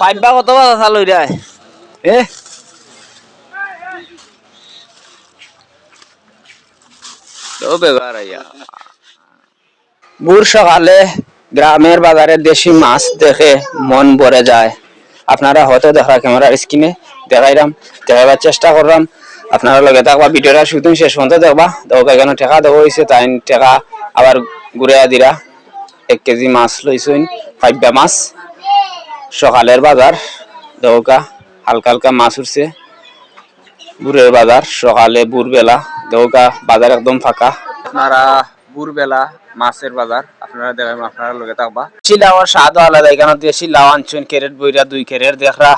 পাইবা কত বাজা চালু রে এ? তো বেগার ভোর সকালে গ্রামের বাজারে দেশি মাছ দেখে মন ভরে যায়। আপনারা হয়তো দেখা ক্যামেরার স্ক্রিনে দেখাইলাম দেখাবার চেষ্টা করলাম আপনারা লগে থাকবা ভিডিওটা শুধু শেষ পর্যন্ত দেখবা। দেখো এখানে টেকা দেওয়া হয়েছে তাই টেকা আবার ঘুরে দিরা এক কেজি মাছ লইছেন ফাইবা মাছ। সকালের বাজার দেওকা হালকা হালকা মাছ উঠছে। বুড়ের বাজার সকালে বুড়বেলা দেওকা বাজার একদম ফাঁকা। আপনারা বুড়বেলা মাছের বাজার আপনারা দেখেন আপনারা লগে থাকবা। লাউর স্বাদ আলাদা এখানে দেশি লাউ আনছেন ক্যারেট বইরা দুই ক্যারেট দেখরা।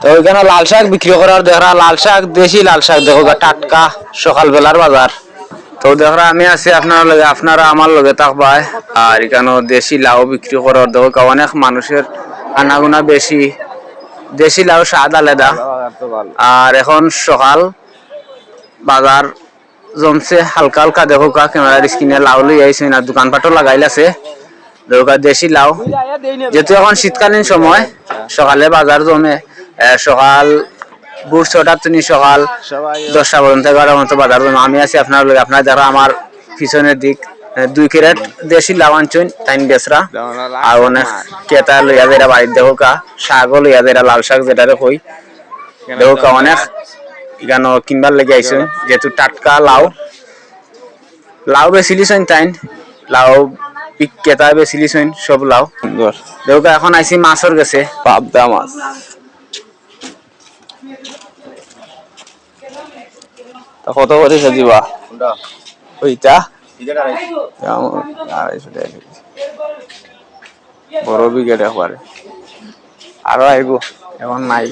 তো ওইখানে লাল শাক বিক্রি করার দেখরা লাল শাক দেশি লাল শাক দেখো গা, টাটকা সকালবেলার বাজার। তো দেখরা আমি আছি আপনার লগে আপনারা আমার লগে থাকবা আর এখানে দেশি লাউ বিক্রি করার দেখো অনেক মানুষের আনাগুনা বেশি দেশি লাউ স্বাদ আলাদা আর এখন সকাল বাজার জমছে হালকা হালকা দেখো কা ক্যামেরার স্ক্রিনে লাউ লই আইছে না দোকানপাটও লাগাইলাছে দেখো কা দেশি লাউ। যেহেতু এখন শীতকালীন সময় সকালে বাজার জমে। সকাল ভোর ছটা তিনি সকাল দশটা পর্যন্ত এগারো মতো বাজার জমে। আমি আছি আপনার আপনার যারা আমার পিছনের দিক। দুই ক্যারেট দেশি লাউ আনছেন তাইন বেসরা আর অনেক কেতা লইয়া যেটা বাড়ির দেখো কা শাকও লইয়া যেটা লাল শাক যেটারে কই। দেখো কা অনেক এখানে কিনবার লেগে আইছে যেহেতু টাটকা লাউ। লাউ বেচিলিছেন তাইন লাউ বিক্রেতা বেচিলিছেন সব লাউ। দেখো এখন আইছি মাছর গেছে পাবদা মাছ। তা কত করে দিবা? ওইটা? আড়াইশো। টাকা কেজি। বড় বিঘেট একবারে আরও আইব এখন নাই।